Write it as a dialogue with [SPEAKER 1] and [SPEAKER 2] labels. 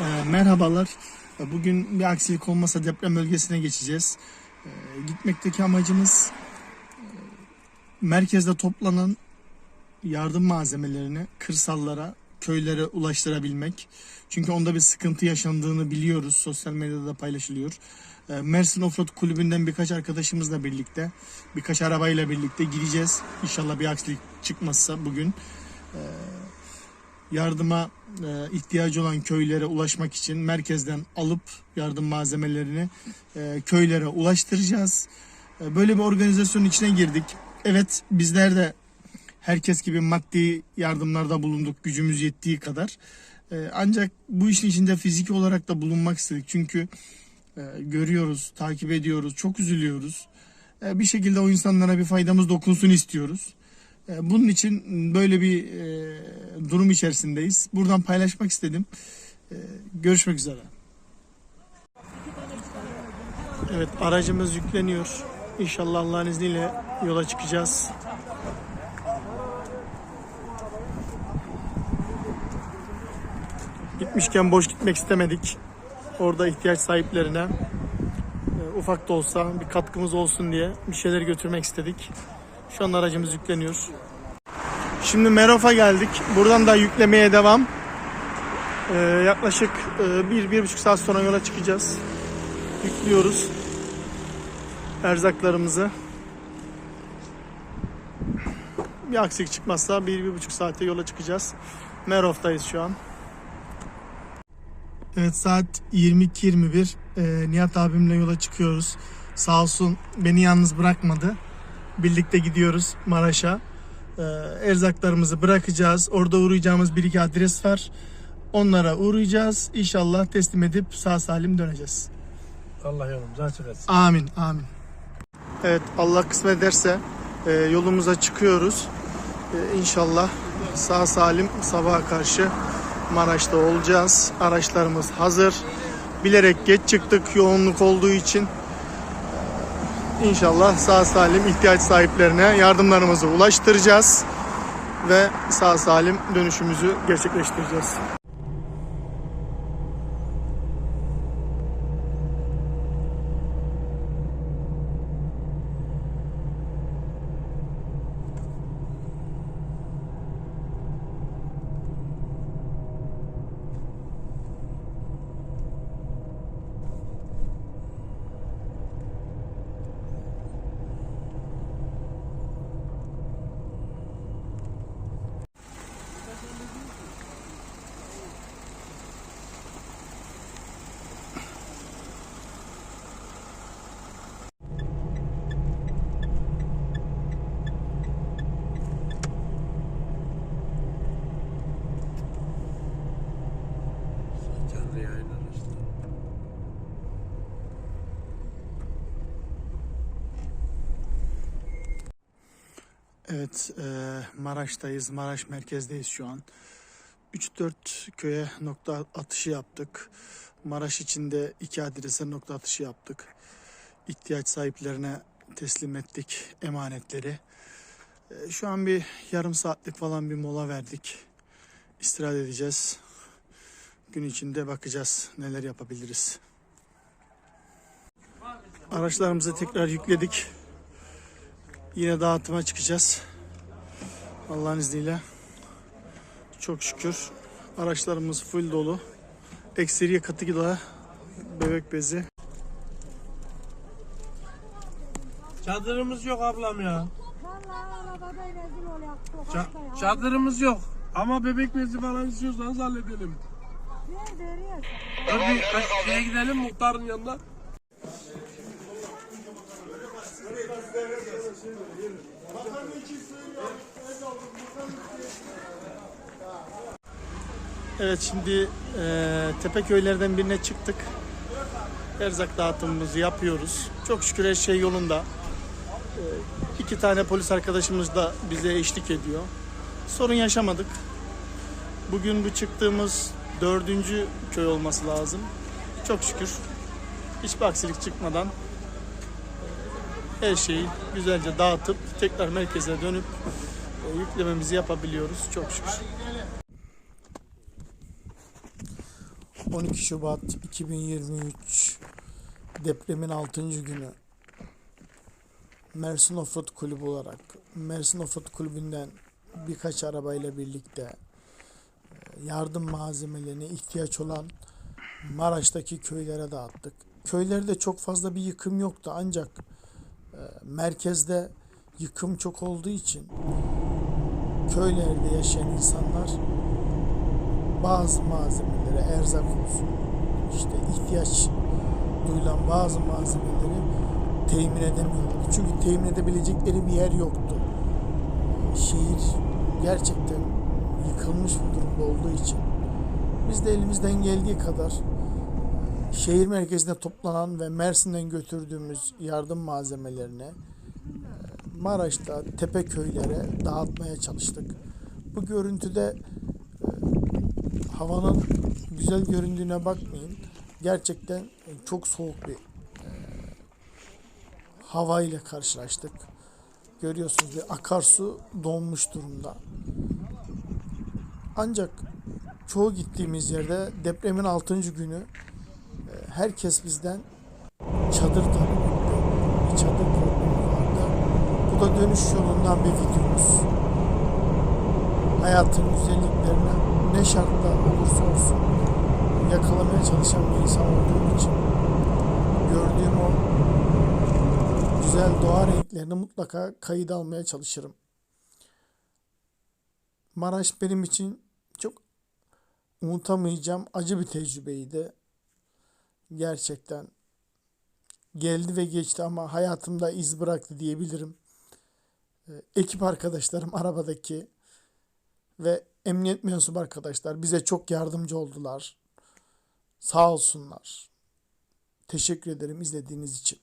[SPEAKER 1] Ee, merhabalar. Ee, Bugün bir aksilik olmasa deprem bölgesine geçeceğiz. Ee, gitmekteki amacımız e, merkezde toplanan yardım malzemelerini kırsallara, köylere ulaştırabilmek. Çünkü onda bir sıkıntı yaşandığını biliyoruz. Sosyal medyada da paylaşılıyor. Ee, Mersin Offroad Kulübü'nden birkaç arkadaşımızla birlikte, birkaç arabayla birlikte gideceğiz. İnşallah bir aksilik çıkmazsa bugün yardıma e, ihtiyacı olan köylere ulaşmak için merkezden alıp yardım malzemelerini e, köylere ulaştıracağız. E, böyle bir organizasyonun içine girdik. Evet bizler de herkes gibi maddi yardımlarda bulunduk gücümüz yettiği kadar. E, ancak bu işin içinde fiziki olarak da bulunmak istedik. Çünkü e, görüyoruz, takip ediyoruz, çok üzülüyoruz. E, bir şekilde o insanlara bir faydamız dokunsun istiyoruz. E, Bunun için böyle bir e, durum içerisindeyiz. Buradan paylaşmak istedim. E, görüşmek üzere. Evet aracımız yükleniyor. İnşallah Allah'ın izniyle yola çıkacağız. Gitmişken boş gitmek istemedik. Orada ihtiyaç sahiplerine ufak da olsa bir katkımız olsun diye bir şeyler götürmek istedik. Şu an aracımız yükleniyor. Şimdi Merof'a geldik. Buradan da yüklemeye devam. Ee, yaklaşık e, bir, bir buçuk saat sonra yola çıkacağız. Yüklüyoruz erzaklarımızı. Bir aksilik çıkmazsa bir, bir buçuk saatte yola çıkacağız. Merof'tayız şu an. Evet saat 22.21. Ee, Nihat abimle yola çıkıyoruz. Sağ olsun beni yalnız bırakmadı. Birlikte gidiyoruz Maraş'a. Ee, erzaklarımızı bırakacağız. Orada uğrayacağımız bir iki adres var. Onlara uğrayacağız. İnşallah teslim edip sağ salim döneceğiz.
[SPEAKER 2] Allah yolumuzu açık etsin.
[SPEAKER 1] Amin, amin. Evet, Allah kısmet ederse e, yolumuza çıkıyoruz. E, inşallah sağ salim sabaha karşı Maraş'ta olacağız. Araçlarımız hazır. Bilerek geç çıktık yoğunluk olduğu için. İnşallah sağ salim ihtiyaç sahiplerine yardımlarımızı ulaştıracağız ve sağ salim dönüşümüzü gerçekleştireceğiz. Evet, e, Maraş'tayız. Maraş merkezdeyiz şu an. 3-4 köye nokta atışı yaptık. Maraş içinde iki adrese nokta atışı yaptık. İhtiyaç sahiplerine teslim ettik emanetleri. E, şu an bir yarım saatlik falan bir mola verdik. İstirahat edeceğiz. Gün içinde bakacağız neler yapabiliriz. Araçlarımızı tekrar yükledik. Yine dağıtıma çıkacağız. Allah'ın izniyle. Çok şükür. Araçlarımız full dolu. Ekseriye katı gıda, bebek bezi.
[SPEAKER 2] Çadırımız yok ablam ya. Ça- çadırımız yok. Ama bebek bezi falan istiyorsanız halledelim.
[SPEAKER 3] Nerede nereye?
[SPEAKER 2] Dur bir şeye gidelim muhtarın yanına.
[SPEAKER 1] Evet şimdi e, Tepeköylerden birine çıktık. Erzak dağıtımımızı yapıyoruz. Çok şükür her şey yolunda. E, iki tane polis arkadaşımız da bize eşlik ediyor. Sorun yaşamadık. Bugün bu çıktığımız dördüncü köy olması lazım. Çok şükür hiçbir aksilik çıkmadan her şeyi güzelce dağıtıp tekrar merkeze dönüp e, yüklememizi yapabiliyoruz. Çok şükür. 12 Şubat 2023 depremin 6. günü Mersin Offroad Kulübü olarak Mersin Offroad Kulübü'nden birkaç arabayla birlikte e, yardım malzemelerine ihtiyaç olan Maraş'taki köylere dağıttık. Köylerde çok fazla bir yıkım yoktu ancak merkezde yıkım çok olduğu için köylerde yaşayan insanlar bazı malzemeleri erzak olsun işte ihtiyaç duyulan bazı malzemeleri temin edemiyorlar. Çünkü temin edebilecekleri bir yer yoktu. Şehir gerçekten yıkılmış bir durumda olduğu için biz de elimizden geldiği kadar şehir merkezine toplanan ve Mersin'den götürdüğümüz yardım malzemelerini e, Maraş'ta tepe köylere dağıtmaya çalıştık. Bu görüntüde e, havanın güzel göründüğüne bakmayın. Gerçekten çok soğuk bir e, hava ile karşılaştık. Görüyorsunuz bir akarsu donmuş durumda. Ancak çoğu gittiğimiz yerde depremin 6. günü herkes bizden çadır talep. Bir çadır problemi. Bu da dönüş yolundan bir videomuz. Hayatın güzelliklerini ne şartta olursa olsun yakalamaya çalışan bir insan olduğum için gördüğüm o güzel doğa renklerini mutlaka kayıt almaya çalışırım. Maraş benim için çok unutamayacağım acı bir tecrübeydi. Gerçekten geldi ve geçti ama hayatımda iz bıraktı diyebilirim. Ee, Ekip arkadaşlarım arabadaki ve emniyet mensubu arkadaşlar bize çok yardımcı oldular. Sağ olsunlar. Teşekkür ederim izlediğiniz için.